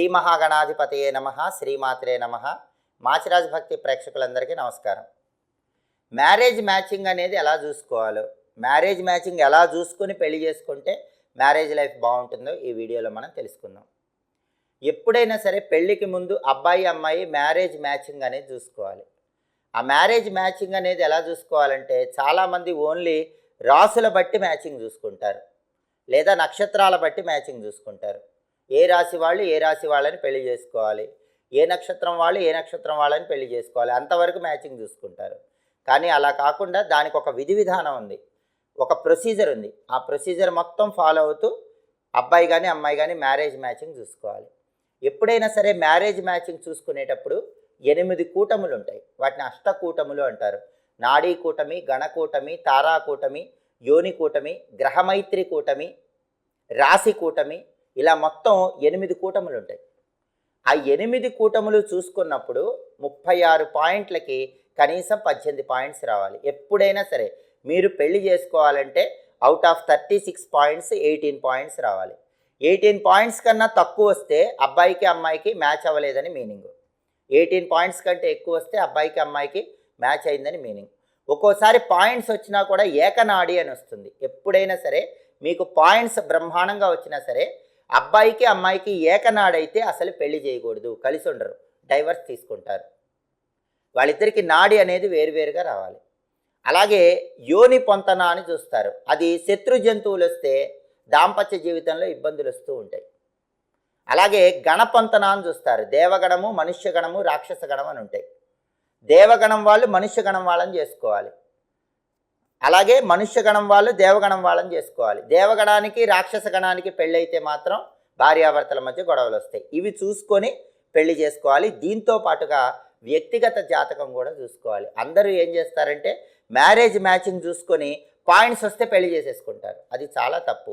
శ్రీ మహాగణాధిపతయే నమ శ్రీమాత్రే నమ. మాచిరాజ్ భక్తి ప్రేక్షకులందరికీ నమస్కారం. మ్యారేజ్ మ్యాచింగ్ అనేది ఎలా చూసుకోవాలో మ్యారేజ్ మ్యాచింగ్ ఎలా చూసుకొని పెళ్ళి చేసుకుంటే మ్యారేజ్ లైఫ్ బాగుంటుందో ఈ వీడియోలో మనం తెలుసుకుందాం. ఎప్పుడైనా సరే పెళ్ళికి ముందు అబ్బాయి అమ్మాయి మ్యారేజ్ మ్యాచింగ్ అనేది చూసుకోవాలి. ఆ మ్యారేజ్ మ్యాచింగ్ అనేది ఎలా చూసుకోవాలంటే చాలామంది ఓన్లీ రాసుల బట్టి మ్యాచింగ్ చూసుకుంటారు. లేదా నక్షత్రాల బట్టి మ్యాచింగ్ చూసుకుంటారు. ఏ రాశి వాళ్ళు ఏ రాశి వాళ్ళని పెళ్ళి చేసుకోవాలి? ఏ నక్షత్రం వాళ్ళు ఏ నక్షత్రం వాళ్ళని పెళ్ళి చేసుకోవాలి? అంతవరకు మ్యాచింగ్ చూసుకుంటారు. కానీ అలా కాకుండా దానికి ఒక విధి విధానం ఉంది. ఒక ప్రొసీజర్ ఉంది. ఆ ప్రొసీజర్ మొత్తం ఫాలో అవుతూ అబ్బాయి కానీ అమ్మాయి కానీ మ్యారేజ్ మ్యాచింగ్ చూసుకోవాలి. ఎప్పుడైనా సరే మ్యారేజ్ మ్యాచింగ్ చూసుకునేటప్పుడు ఎనిమిది కూటములు ఉంటాయి. వాటిని అష్టకూటములు అంటారు. నాడీ కూటమి గణకూటమి తారా కూటమి యోని కూటమి గ్రహమైత్రి కూటమి రాశి కూటమి ఇలా మొత్తం ఎనిమిది కూటములు ఉంటాయి ఆ ఎనిమిది కూటములు చూసుకున్నప్పుడు ముప్పై ఆరు పాయింట్లకి కనీసం పద్దెనిమిది పాయింట్స్ రావాలి. ఎప్పుడైనా సరే మీరు పెళ్ళి చేసుకోవాలంటే out of thirty six points eighteen points రావాలి. ఎయిటీన్ పాయింట్స్ కన్నా తక్కువ వస్తే అబ్బాయికి అమ్మాయికి మ్యాచ్ అవ్వలేదని మీనింగ్. ఎయిటీన్ పాయింట్స్ కంటే ఎక్కువ వస్తే అబ్బాయికి అమ్మాయికి మ్యాచ్ అయిందని మీనింగ్. ఒక్కోసారి పాయింట్స్ వచ్చినా కూడా ఏకనాడి అని వస్తుంది. ఎప్పుడైనా సరే మీకు పాయింట్స్ బ్రహ్మాండంగా వచ్చినా సరే అబ్బాయికి అమ్మాయికి ఏకనాడైతే అసలు పెళ్ళి చేయకూడదు. కలిసి ఉండరు. డైవర్స్ తీసుకుంటారు. వాళ్ళిద్దరికి నాడి అనేది వేరువేరుగా రావాలి. అలాగే యోని పొంతన అని చూస్తారు. అది శత్రు జంతువులు వస్తే దాంపత్య జీవితంలో ఇబ్బందులు వస్తూ ఉంటాయి. అలాగే గణపంతన అని చూస్తారు. దేవగణము మనుష్యగణము రాక్షసగణం అని ఉంటాయి. దేవగణం వాళ్ళు మనుష్యగణం వాళ్ళని చేసుకోవాలి. అలాగే మనుష్యగణం వాళ్ళు దేవగణం వాళ్ళని చేసుకోవాలి. దేవగణానికి రాక్షస గణానికి పెళ్ళైతే మాత్రం భార్యాభర్తల మధ్య గొడవలు వస్తాయి. ఇవి చూసుకొని పెళ్ళి చేసుకోవాలి. దీంతో పాటుగా వ్యక్తిగత జాతకం కూడా చూసుకోవాలి. అందరూ ఏం చేస్తారంటే మ్యారేజ్ మ్యాచింగ్ చూసుకొని పాయింట్స్ వస్తే పెళ్ళి చేసేసుకుంటారు. అది చాలా తప్పు.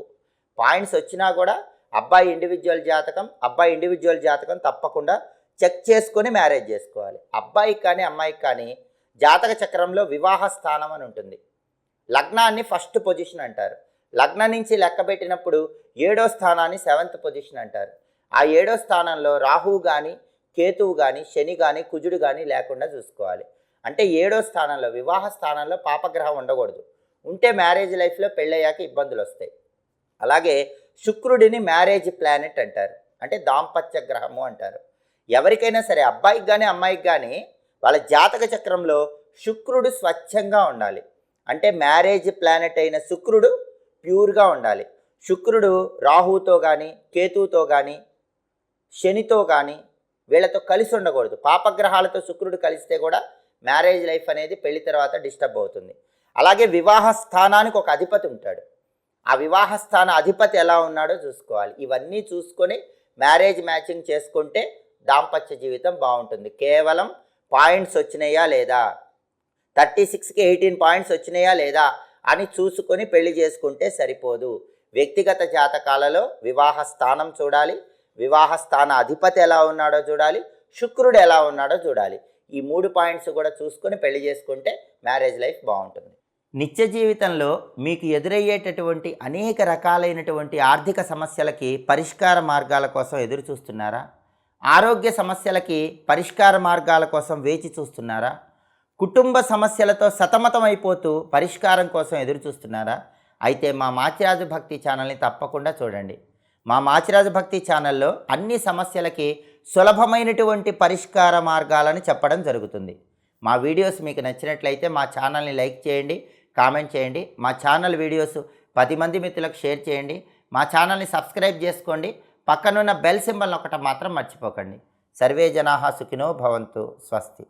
పాయింట్స్ వచ్చినా కూడా అబ్బాయి ఇండివిజువల్ జాతకం అబ్బాయి ఇండివిజువల్ జాతకం తప్పకుండా చెక్ చేసుకొని మ్యారేజ్ చేసుకోవాలి. అబ్బాయికి కానీ అమ్మాయికి కానీ జాతక చక్రంలో వివాహ స్థానం అని ఉంటుంది. లగ్నాన్ని ఫస్ట్ పొజిషన్ అంటారు. లగ్నం నుంచి లెక్క పెట్టినప్పుడు ఏడో స్థానాన్ని సెవెంత్ పొజిషన్ అంటారు. ఆ ఏడో స్థానంలో రాహువు కానీ కేతువు కానీ శని కానీ కుజుడు కానీ లేకుండా చూసుకోవాలి. అంటే ఏడో స్థానంలో వివాహ స్థానంలో పాపగ్రహం ఉండకూడదు. ఉంటే మ్యారేజ్ లైఫ్లో పెళ్ళయ్యాక ఇబ్బందులు వస్తాయి. అలాగే శుక్రుడిని మ్యారేజ్ ప్లానెట్ అంటారు. అంటే దాంపత్య గ్రహము అంటారు. ఎవరికైనా సరే అబ్బాయికి కానీ అమ్మాయికి కానీ వాళ్ళ జాతక చక్రంలో శుక్రుడు స్వచ్ఛంగా ఉండాలి. అంటే మ్యారేజ్ ప్లానెట్ అయిన శుక్రుడు ప్యూర్గా ఉండాలి. శుక్రుడు రాహుతో కానీ కేతువుతో కానీ శనితో కానీ వీళ్ళతో కలిసి ఉండకూడదు. పాపగ్రహాలతో శుక్రుడు కలిస్తే కూడా మ్యారేజ్ లైఫ్ అనేది పెళ్ళి తర్వాత డిస్టర్బ్ అవుతుంది. అలాగే వివాహ స్థానానికి ఒక అధిపతి ఉంటాడు. ఆ వివాహ స్థాన అధిపతి ఎలా ఉన్నాడో చూసుకోవాలి. ఇవన్నీ చూసుకొని మ్యారేజ్ మ్యాచింగ్ చేసుకుంటే దాంపత్య జీవితం బాగుంటుంది. కేవలం పాయింట్స్ వచ్చినాయా లేదా? థర్టీ సిక్స్కి ఎయిటీన్ పాయింట్స్ వచ్చినాయా లేదా అని చూసుకొని పెళ్ళి చేసుకుంటే సరిపోదు. వ్యక్తిగత జాతకాలలో వివాహ స్థానం చూడాలి. వివాహ స్థాన అధిపతి ఎలా ఉన్నాడో చూడాలి. శుక్రుడు ఎలా ఉన్నాడో చూడాలి. ఈ మూడు పాయింట్స్ కూడా చూసుకొని పెళ్ళి చేసుకుంటే మ్యారేజ్ లైఫ్ బాగుంటుంది. నిత్య జీవితంలో మీకు ఎదురయ్యేటటువంటి అనేక రకాలైనటువంటి ఆర్థిక సమస్యలకి పరిష్కార మార్గాల కోసం ఎదురు చూస్తున్నారా ఆరోగ్య సమస్యలకి పరిష్కార మార్గాల కోసం వేచి చూస్తున్నారా? కుటుంబ సమస్యలతో సతమతమైపోతూ పరిష్కారం కోసం ఎదురు చూస్తున్నారా అయితే మా మాచిరాజు భక్తి ఛానల్ని తప్పకుండా చూడండి. మా మాచిరాజు భక్తి ఛానల్లో అన్ని సమస్యలకి సులభమైనటువంటి పరిష్కార మార్గాలను చెప్పడం జరుగుతుంది. మా వీడియోస్ మీకు నచ్చినట్లయితే మా ఛానల్ని లైక్ చేయండి కామెంట్ చేయండి మా ఛానల్ వీడియోస్ పది మంది మిత్రులకు షేర్ చేయండి మా ఛానల్ని సబ్స్క్రైబ్ చేసుకోండి పక్కనున్న బెల్ సింబల్ ఒకటి మాత్రం మర్చిపోకండి. సర్వే జనాహా సుఖినో భవంతు స్వస్తి.